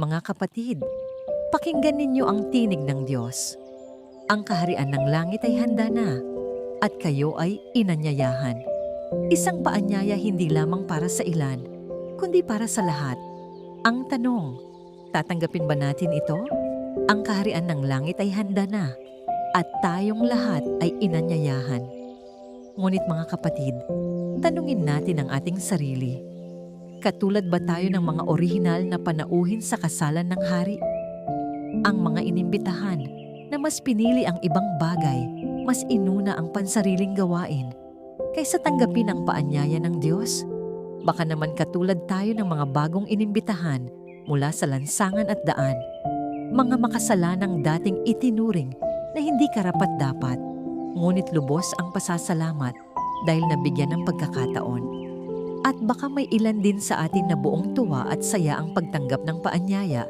Mga kapatid, pakinggan ninyo ang tinig ng Diyos. Ang kaharian ng langit ay handa na, at kayo ay inanyayahan. Isang paanyaya hindi lamang para sa ilan, kundi para sa lahat. Ang tanong, tatanggapin ba natin ito? Ang kaharian ng langit ay handa na, at tayong lahat ay inanyayahan. Ngunit mga kapatid, tanungin natin ang ating sarili. Katulad ba tayo ng mga orihinal na panauhin sa kasalan ng hari? Ang mga inimbitahan na mas pinili ang ibang bagay, mas inuna ang pansariling gawain, kaysa tanggapin ang paanyaya ng Diyos? Baka naman katulad tayo ng mga bagong inimbitahan mula sa lansangan at daan, mga makasalanang dating itinuring na hindi karapat-dapat, ngunit lubos ang pasasalamat dahil nabigyan ng pagkakataon. At baka may ilan din sa atin na buong tuwa at saya ang pagtanggap ng paanyaya,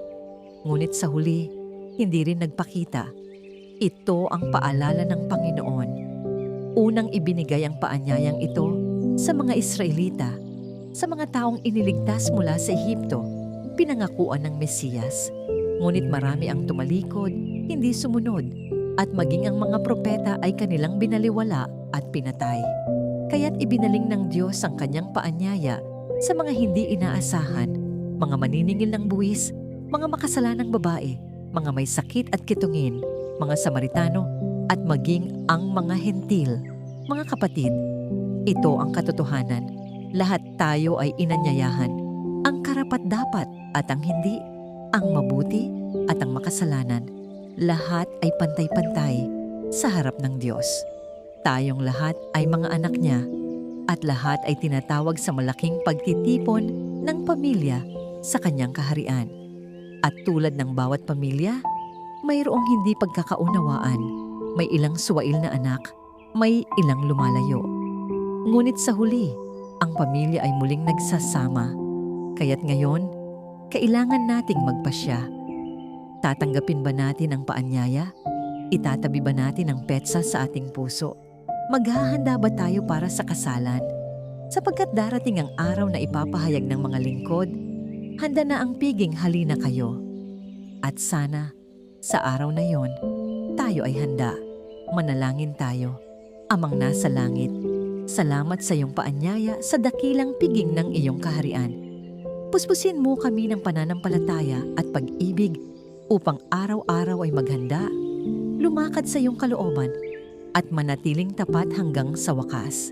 ngunit sa huli, hindi rin nagpakita. Ito ang paalala ng Panginoon. Unang ibinigay ang paanyayang ito sa mga Israelita, sa mga taong iniligtas mula sa Ehipto, pinangakuan ng Mesiyas. Ngunit marami ang tumalikod, hindi sumunod, at maging ang mga propeta ay kanilang binaliwala at pinatay. Kaya't ibinaling ng Diyos ang kanyang paanyaya sa mga hindi inaasahan, mga maniningil ng buwis, mga makasalanang babae, mga may sakit at kitungin, mga Samaritano, at maging ang mga hentil. Mga kapatid, ito ang katotohanan. Lahat tayo ay inanyayahan. Ang karapat-dapat at ang hindi, ang mabuti at ang makasalanan. Lahat ay pantay-pantay sa harap ng Diyos. Tayong lahat ay mga anak niya at lahat ay tinatawag sa malaking pagtitipon ng pamilya sa kanyang kaharian. At tulad ng bawat pamilya, mayroong hindi pagkakaunawaan, may ilang suwail na anak, may ilang lumalayo. Ngunit sa huli, ang pamilya ay muling nagsasama. Kaya't ngayon, kailangan nating magpasya. Tatanggapin ba natin ang paanyaya? Itatabi ba natin ang petsa sa ating puso? Maghahanda ba tayo para sa kasalan? Sapagkat darating ang araw na ipapahayag ng mga lingkod, handa na ang piging halina kayo. At sana, sa araw na yon, tayo ay handa. Manalangin tayo. Amang nasa langit, salamat sa iyong paanyaya sa dakilang piging ng iyong kaharian. Puspusin mo kami ng pananampalataya at pag-ibig upang araw-araw ay maghanda, lumakad sa iyong kalooban at manatiling tapat hanggang sa wakas.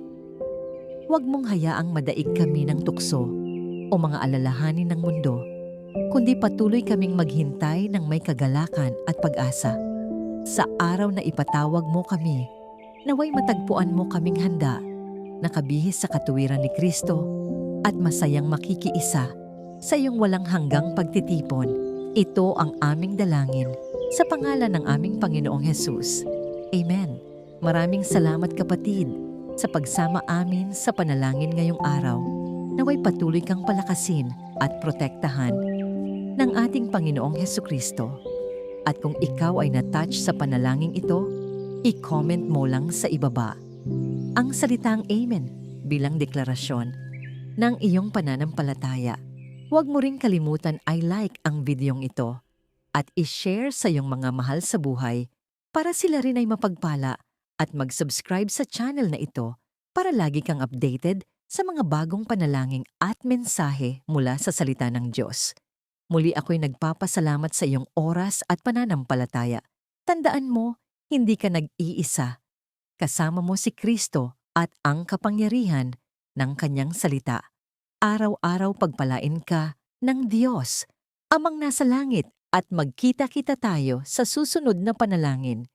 Huwag mong hayaang madaig kami ng tukso o mga alalahanin ng mundo, kundi patuloy kaming maghintay ng may kagalakan at pag-asa. Sa araw na ipatawag mo kami, naway matagpuan mo kaming handa, nakabihis sa katuwiran ni Kristo at masayang makikiisa sa iyong walang hanggang pagtitipon. Ito ang aming dalangin sa pangalan ng aming Panginoong Hesus. Amen. Maraming salamat kapatid sa pagsama amin sa panalangin ngayong araw. Naway patuloy kang palakasin at protektahan ng ating Panginoong Heso Kristo. At kung ikaw ay natouch sa panalangin ito, i-comment mo lang sa ibaba ang salitang Amen bilang deklarasyon ng iyong pananampalataya. Huwag mo ring kalimutan ay like ang videong ito at i-share sa iyong mga mahal sa buhay para sila rin ay mapagpala at mag-subscribe sa channel na ito para lagi kang updated sa mga bagong panalangin at mensahe mula sa salita ng Diyos. Muli ako'y nagpapasalamat sa iyong oras at pananampalataya. Tandaan mo, hindi ka nag-iisa. Kasama mo si Kristo at ang kapangyarihan ng kanyang salita. Araw-araw pagpalain ka ng Diyos, amang nasa langit at magkita-kita tayo sa susunod na panalangin.